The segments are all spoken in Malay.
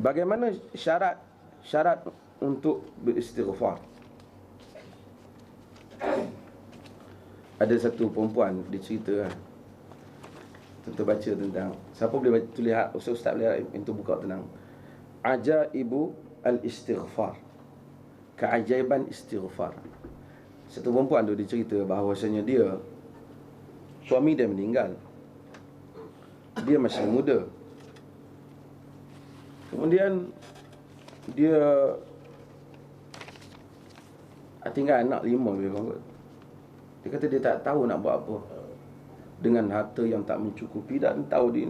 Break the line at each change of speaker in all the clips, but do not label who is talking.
Bagaimana syarat syarat untuk beristighfar? Ada satu perempuan dia cerita lah. Tentu baca tentang siapa boleh baca tulis ustaz ustaz boleh itu buka tenang. Ajaibu al-istighfar. Keajaiban istighfar. Satu perempuan tu dia cerita bahawasanya dia suami dia meninggal. Dia masih muda. Kemudian dia tinggal anak lima dia kot. Dia kata dia tak tahu nak buat apa dengan harta yang tak mencukupi dan tahu di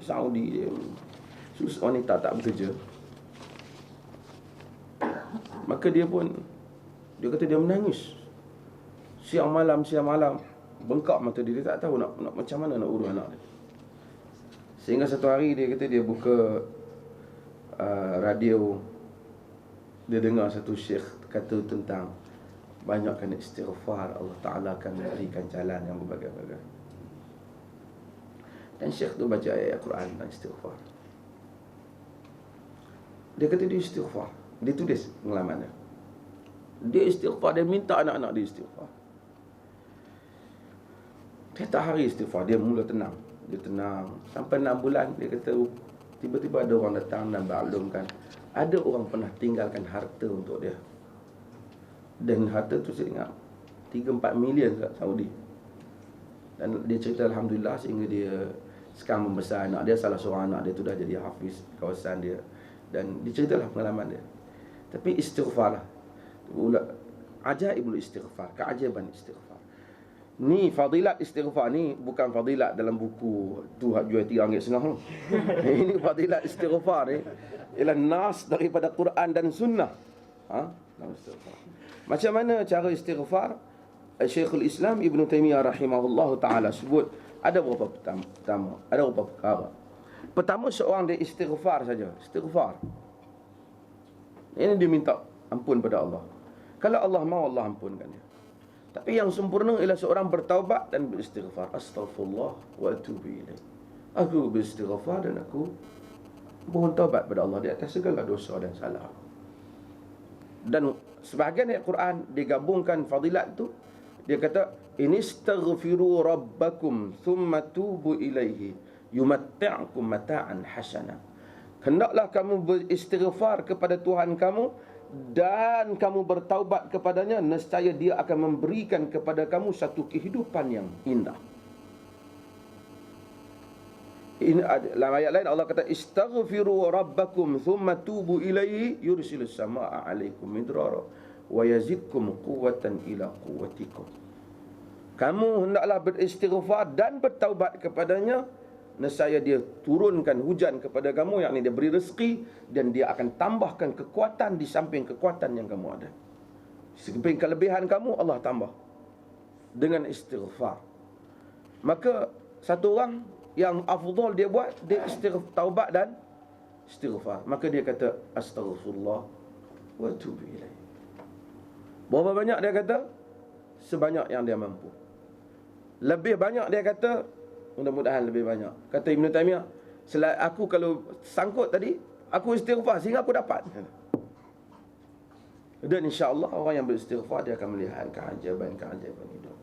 Saudi dia susah wanita tak bekerja. Maka dia pun dia kata dia menangis. Siang malam siang malam bengkak mata dia, dia tak tahu nak, nak macam mana nak urus anak dia. Sehingga satu hari dia kata dia buka uh, radio dia dengar satu syekh kata tentang banyakkan istighfar Allah Ta'ala akan memberikan jalan yang berbagai-bagai. Dan syekh tu baca ayat Al-Quran dan istighfar. Dia kata dia istighfar. Dia tulis pengalaman dia. Dia istighfar dia minta anak-anak dia istighfar. Dia tak hari istighfar dia mula tenang. Dia tenang. Sampai 6 bulan dia kata tiba-tiba ada orang datang dan maklumkan ada orang pernah tinggalkan harta untuk dia. Dan harta tu saya ingat 3-4 million kat Saudi. Dan dia cerita Alhamdulillah sehingga dia sekarang membesar anak dia. Salah seorang anak dia tu dah jadi hafiz kawasan dia. Dan dia ceritalah pengalaman dia. Tapi istighfar lah ajaibul istighfar. Keajaiban istighfar ni fadilat istighfar ni bukan fadilat dalam buku tu jual tiga ringgit setengah ini fadilat istighfar ni ialah nas daripada Quran dan sunnah. Ha? macam mana cara istighfar? Syekhul Islam Ibn Taymiyah rahimahullah ta'ala sebut ada beberapa pertama, pertama ada beberapa perkara. Pertama seorang dia istighfar saja. Istighfar. Ini dia minta ampun pada Allah. Kalau Allah mau Allah ampunkan dia tapi yang sempurna ialah seorang bertaubat dan beristighfar. Astaghfirullah wa atubu ilaih. Aku beristighfar dan aku mohon taubat pada Allah di atas segala dosa dan salah. Dan sebahagian ayat Quran digabungkan fadilat tu dia kata inistaghfiru rabbakum thumma tubu ilaihi yumatti'ukum mata'an hasana. Hendaklah kamu beristighfar kepada Tuhan kamu dan kamu bertaubat kepadanya nescaya dia akan memberikan kepada kamu satu kehidupan yang indah. Ini dalam ayat lain Allah kata istaghfiru rabbakum thumma tubu ilaihi yursilus samaa alaikum midrara wa yazidkum quwwatan ila quwwatikum. Kamu hendaklah beristighfar dan bertaubat kepadanya nescaya dia turunkan hujan kepada kamu yakni dia beri rezeki dan dia akan tambahkan kekuatan di samping kekuatan yang kamu ada samping kelebihan kamu Allah tambah dengan istighfar maka satu orang yang afdal dia buat dia istighfar taubat dan istighfar maka dia kata astaghfirullah wa tubu ilaih Berapa banyak dia kata? Sebanyak yang dia mampu. Lebih banyak dia kata, mudah-mudahan lebih banyak. Kata Ibn Taymiyah, selain aku kalau sangkut tadi, aku istighfar sehingga aku dapat. Dan insya Allah orang yang beristighfar dia akan melihat keajaiban-keajaiban hidup.